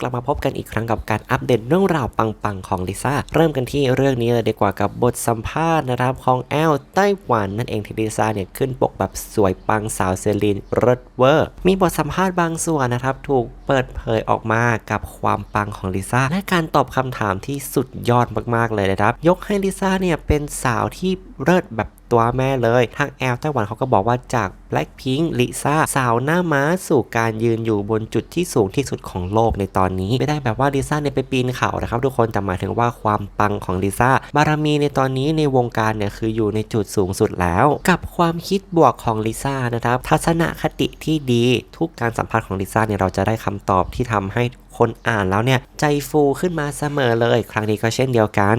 กลับมาพบกันอีกครั้งกับการอัปเดตเรื่องราวปังๆของลิซ่าเริ่มกันที่เรื่องนี้เลยดีกว่ากับบทสัมภาษณ์นะครับของแอลไต้หวันนั่นเองที่ลิซ่าเนี่ยขึ้นปกแบบสวยปังสาวเซรีนริดเวอร์ มีบทสัมภาษณ์บางส่วนนะครับ ถูกเปิดเผยออกมากับความปังของลิซ่าและการตอบคำถามที่สุดยอดมากๆเลยนะครับ ยกให้ลิซ่าเนี่ยเป็นสาวที่เลิศแบบตัวแม่เลย ทางแอลไต้หวันเขาก็บอกว่าจาก Blackpink ลิซ่าสาวหน้าม้าสู่การยืนอยู่บนจุดที่สูงที่สุดของโลกในตอนนี้ ไม่ได้แบบว่าลิซ่าเนี่ยไปปีนเขานะครับทุกคนแต่หมายถึงว่าความปังของลิซ่าบารมีในตอนนี้ในวงการเนี่ยคืออยู่ในจุดสูงสุดแล้ว กับความคิดบวกของลิซ่านะครับทัศนคติที่ดีทุกการสัมภาษณ์ของลิซ่าเนี่ยเราจะได้คำตอบที่ทำให้คนอ่านแล้วเนี่ยใจฟูขึ้นมาเสมอเลย ครั้งนี้ก็เช่นเดียวกัน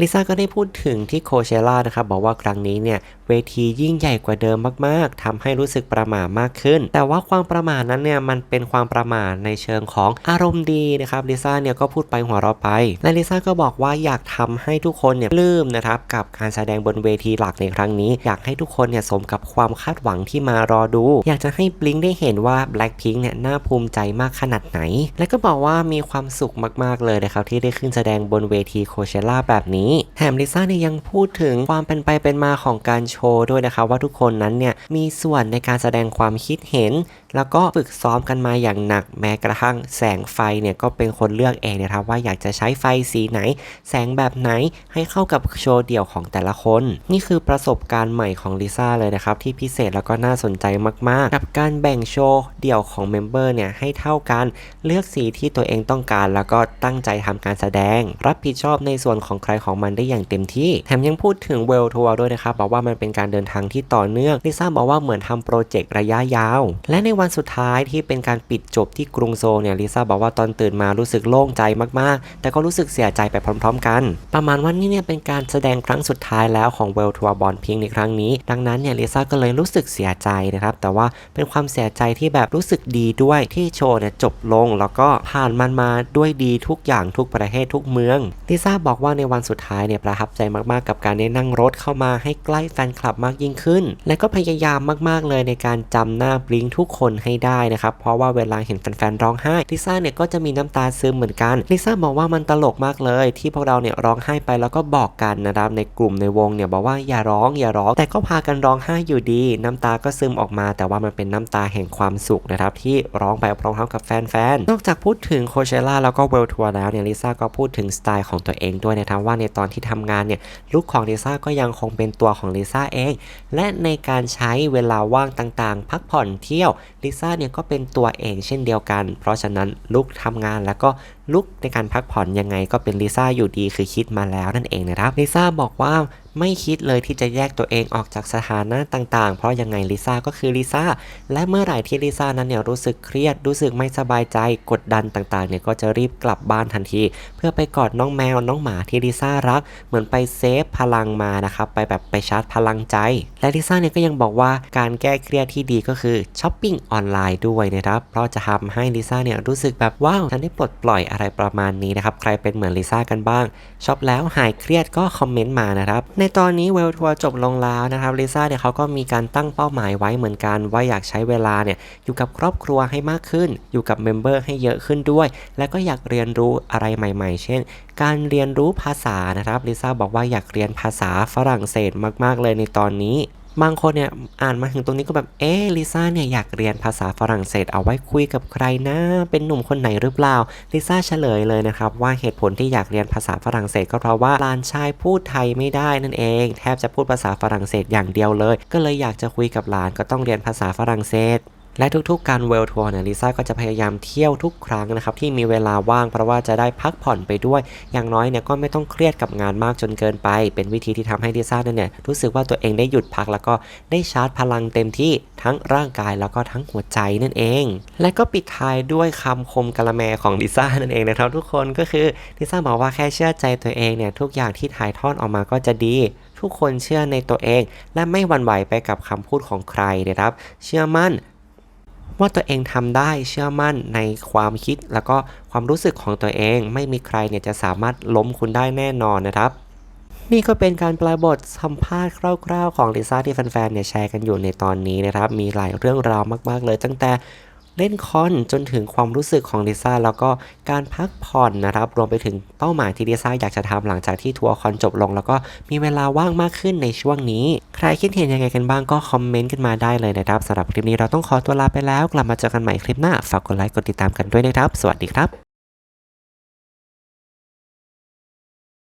ลิซ่าก็ได้พูดถึงที่โคเชล่านะครับบอกว่าครั้งนี้เนี่ยเวทียิ่งใหญ่กว่าเดิมมากๆทำให้รู้สึกประหม่ามากขึ้น แต่ว่าความประหม่านั้นเนี่ยมันเป็นความประหม่าในเชิงของอารมณ์ดีนะครับลิซ่าเนี่ยก็พูดไปหัวเราะไป และลิซ่าก็บอกว่าอยากทำให้ทุกคนเนี่ยลืมนะครับกับการแสดงบนเวทีหลักในครั้งนี้ อยากให้ทุกคนเนี่ยสมกับความคาดหวังที่มารอดู อยากจะให้บลิงได้เห็นว่า Blackpink เนี่ยน่าภูมิใจมากขนาดไหน และก็บอกว่ามีความสุขมากๆเลยนะครับที่ได้ขึ้นแสดงบนเวทีโคเชล่าแบบนี้แถมลิซ่าเนี่ยยังพูดถึงความเป็นไปเป็นมาของการโชว์ด้วยนะครับว่าทุกคนนั้นเนี่ยมีส่วนในการแสดงความคิดเห็น แล้วก็ฝึกซ้อมกันมาอย่างหนักแม้กระทั่งแสงไฟเนี่ยก็เป็นคนเลือกเองนะครับว่าอยากจะใช้ไฟสีไหน แสงแบบไหนให้เข้ากับโชว์เดี่ยวของแต่ละคน นี่คือประสบการณ์ใหม่ของลิซ่าเลยนะครับที่พิเศษแล้วก็น่าสนใจมากๆ กับการแบ่งโชว์เดี่ยวของเมมเบอร์เนี่ยให้เท่ากันเลือกสีที่ตัวเองต้องการ แล้วก็ตั้งใจทำการแสดง รับผิดชอบในส่วนของใครของมันได้อย่างเต็มที่ แถมยังพูดถึงเวลทัวร์ด้วยนะครับบอกว่ามันเป็นการเดินทางที่ต่อเนื่องลิซ่าบอกว่าเหมือนทำโปรเจกต์ระยะยาว และในวันันสุดท้ายที่เป็นการปิดจบที่กรุงโซลเนี่ยลิซ่าบอกว่าตอนตื่นมารู้สึกโล่งใจมากๆ แต่ก็รู้สึกเสียใจไปพร้อม ๆ กัน ประมาณว่านี่เนี่ยเป็นการแสดงครั้งสุดท้ายแล้วของเวลทัวร์บอลพิงในครั้งนี้ ดังนั้นเนี่ยลิซ่าก็เลยรู้สึกเสียใจนะครับ แต่ว่าเป็นความเสียใจที่แบบรู้สึกดีด้วยที่โชว์เนี่ยจบลง แล้วก็ผ่านมันมาด้วยดีทุกอย่างทุกประเทศทุกเมืองลิซ่าบอกว่าในวันสุดท้ายเนี่ยประทับใจมากๆ กับการได้นั่งรถเข้ามาให้ใกล้แฟนคลับมากยิ่งขึ้น และก็พยายามมากๆเลยในการจำหน้าบลิงทุกคนให้ได้นะครับ เพราะว่าเวลาเห็นแฟนๆร้องไห้ลิซ่าเนี่ยก็จะมีน้ำตาซึมเหมือนกันลิซ่าบอกว่ามันตลกมากเลย ที่พวกเราเนี่ยร้องไห้ไปแล้วก็บอกกันนะครับในกลุ่มในวงเนี่ยบอกว่าอย่าร้องอย่าร้อง แต่ก็พากันร้องไห้อยู่ดี น้ำตาก็ซึมออกมา แต่ว่ามันเป็นน้ำตาแห่งความสุขนะครับที่ร้องไปพร้อมๆกับแฟนๆนอกจากพูดถึงโคเชล่าแล้วก็เวลทัวร์แล้วเนี่ยลิซ่าก็พูดถึงสไตล์ของตัวเองด้วยนะครับว่าในตอนที่ทำงานเนี่ยลุคของลิซ่าก็ยังคงเป็นตัวของลิซ่าเอง และในการใช้เวลาว่างต่างๆ พักผ่อนเที่ยว ลิซ่าเนี่ยก็เป็นตัวเองเช่นเดียวกัน เพราะฉะนั้นลุกทำงานแล้วก็ ลุคในการพักผ่อนยังไงก็เป็นลิซ่าอยู่ดีคือคิดมาแล้วนั่นเองนะครับลิซ่าบอกว่าไม่คิดเลยที่จะแยกตัวเองออกจากสถานะต่างๆ เพราะยังไงลิซ่าก็คือลิซ่า และเมื่อไหร่ที่ลิซ่านั้นเนี่ยรู้สึกเครียด รู้สึกไม่สบายใจ กดดันต่างๆ เนี่ยก็จะรีบกลับบ้านทันที เพื่อไปกอดน้องแมวน้องหมาที่ลิซ่ารัก เหมือนไปเซฟพลังมานะครับ ไปแบบไปชาร์จพลังใจ และลิซ่าเนี่ยก็ยังบอกว่าการแก้เครียดที่ดีก็คือช้อปปิ้งออนไลน์ด้วยนะครับ เพราะจะทำให้ลิซ่าเนี่ยรู้สึกแบบว้าว ฉันได้ปลดปล่อยอะไรประมาณนี้นะครับ ใครเป็นเหมือนลิซ่ากันบ้างช็อปแล้วหายเครียดก็คอมเมนต์มานะครับ ในตอนนี้เวลทัวร์จบลงแล้วนะครับลิซ่าเนี่ยเขาก็มีการตั้งเป้าหมายไว้เหมือนกันว่าอยากใช้เวลาเนี่ยอยู่กับครอบครัวให้มากขึ้น อยู่กับเมมเบอร์ให้เยอะขึ้นด้วย และก็อยากเรียนรู้อะไรใหม่ ๆ เช่น การเรียนรู้ภาษานะครับลิซ่าบอกว่าอยากเรียนภาษาฝรั่งเศสมาก ๆ เลยในตอนนี้ บางคนเนี่ยอ่านมาถึงตรงนี้ก็แบบ เอ๊ลิซ่าเนี่ยอยากเรียนภาษาฝรั่งเศสเอาไว้คุยกับใครนะ เป็นหนุ่มคนไหนหรือเปล่า ลิซ่าเฉลยเลยนะครับว่าเหตุผลที่อยากเรียนภาษาฝรั่งเศสก็เพราะว่าหลานชายพูดไทยไม่ได้นั่นเอง แทบจะพูดภาษาฝรั่งเศสอย่างเดียวเลย ก็เลยอยากจะคุยกับหลานก็ต้องเรียนภาษาฝรั่งเศส และทุกๆการเวลทัวร์เนี่ยลิซ่าก็จะพยายามเที่ยวทุกครั้งนะครับที่มีเวลาว่างเพราะว่าจะได้พักผ่อนไปด้วย อย่างน้อยเนี่ยก็ไม่ต้องเครียดกับงานมากจนเกินไป เป็นวิธีที่ทำให้ลิซ่าเนี่ยรู้สึกว่าตัวเองได้หยุดพักแล้วก็ได้ชาร์จพลังเต็มที่ทั้งร่างกายแล้วก็ทั้งหัวใจนั่นเอง และก็ปิดท้ายด้วยคำคมกะละแมของลิซ่านั่นเองนะครับทุกคนก็คือลิซ่าบอกว่าแค่เชื่อใจตัวเองเนี่ยทุกอย่างที่ถ่ายทอดออกมาก็จะดีทุกคนเชื่อในตัวเอง และไม่หวั่นไหวไปกับคำพูดของใครนะครับ เชื่อมั่น ว่าตัวเองทำได้เชื่อมั่นในความคิด แล้วก็ความรู้สึกของตัวเอง ไม่มีใครเนี่ยจะสามารถล้มคุณได้แน่นอนนะครับ นี่ก็เป็นการแปลบทสัมภาษณ์คร่าวๆ ของลิซ่าที่แฟนๆเนี่ยแชร์กันอยู่ในตอนนี้นะครับ มีหลายเรื่องราวมากๆเลย ตั้งแต่ เล่นคอนจนถึงความรู้สึกของลิซ่าแล้วก็การพักผ่อนนะครับรวมไปถึงเป้าหมายที่ลิซ่าอยากจะทำหลังจากที่ทัวร์คอนจบลง แล้วก็มีเวลาว่างมากขึ้นในช่วงนี้ ใครคิดเห็นยังไงกันบ้างก็คอมเมนต์กันมาได้เลยนะครับสำหรับคลิปนี้เราต้องขอตัวลาไปแล้ว กลับมาเจอกันใหม่คลิปหน้าฝากกดไลค์กดติดตามกันด้วยนะครับ สวัสดีครับ